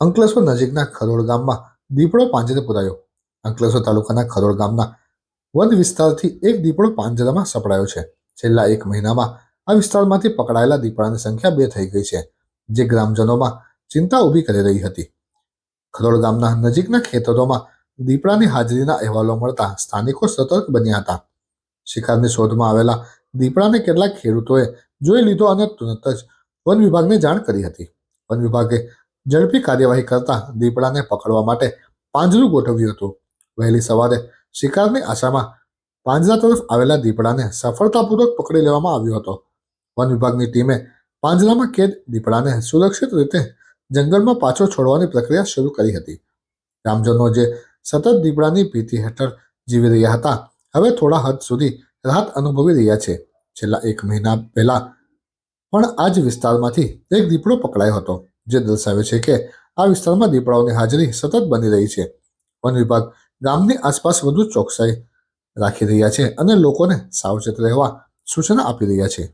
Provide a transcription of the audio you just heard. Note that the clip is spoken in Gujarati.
અંકલેશ્વર નજીકના ખરોડ ગામમાં દીપડો પાંજરે પુરાયો. અંકલેશ્વર તાલુકાના ખરોડ ગામના વન વિસ્તારથી એક દીપડો પાંજરામાં સપડાયો છે. છેલ્લા એક મહિનામાં આ વિસ્તારમાંથી પકડાયેલા દીપડાની સંખ્યા બે થઈ ગઈ છે, જે ગ્રામજનોમાં ચિંતા ઊભી કરી રહી હતી. ખરોડ ગામના નજીકના ખેતરોમાં દીપડાની હાજરીના અહેવાલો મળતા સ્થાનિકો સતર્ક બન્યા હતા. શિકારની શોધમાં આવેલા દીપડાને કેટલાક ખેડૂતોએ જોઈ લીધો અને તુરંત જ વન વિભાગને જાણ કરી હતી. વન વિભાગે ઝડપી કાર્યવાહી કરતા દીપડાને પકડવા માટે પાંજરું ગોઠવ્યું હતું. વહેલી સવારે શિકારની આશામાં પાંજરા તરફ આવેલા દીપડાને સફળતાપૂર્વક પકડી લેવામાં આવ્યો હતો. વન વિભાગની ટીમે પાંજરામાં કેદ દીપડાને સુરક્ષિત રીતે જંગલમાં પાછો છોડવાની પ્રક્રિયા શરૂ કરી હતી. ગ્રામજનો જે સતત દીપડાની ભીતિ હેઠળ જીવી રહ્યા હતા, હવે થોડા હદ સુધી રાહત અનુભવી રહ્યા છે. છેલ્લા એક મહિના પહેલા પણ આ જ વિસ્તારમાંથી એક દીપડો પકડાયો હતો. જે દર્શાવે છે કે આ વિસ્તારમાં દીપડાઓની હાજરી સતત બની રહી છે. વન વિભાગ ગામની આસપાસ વધુ ચોકસાઈ રાખી રહ્યા છે અને લોકોને સાવચેત રહેવા સૂચના આપી રહ્યા છે.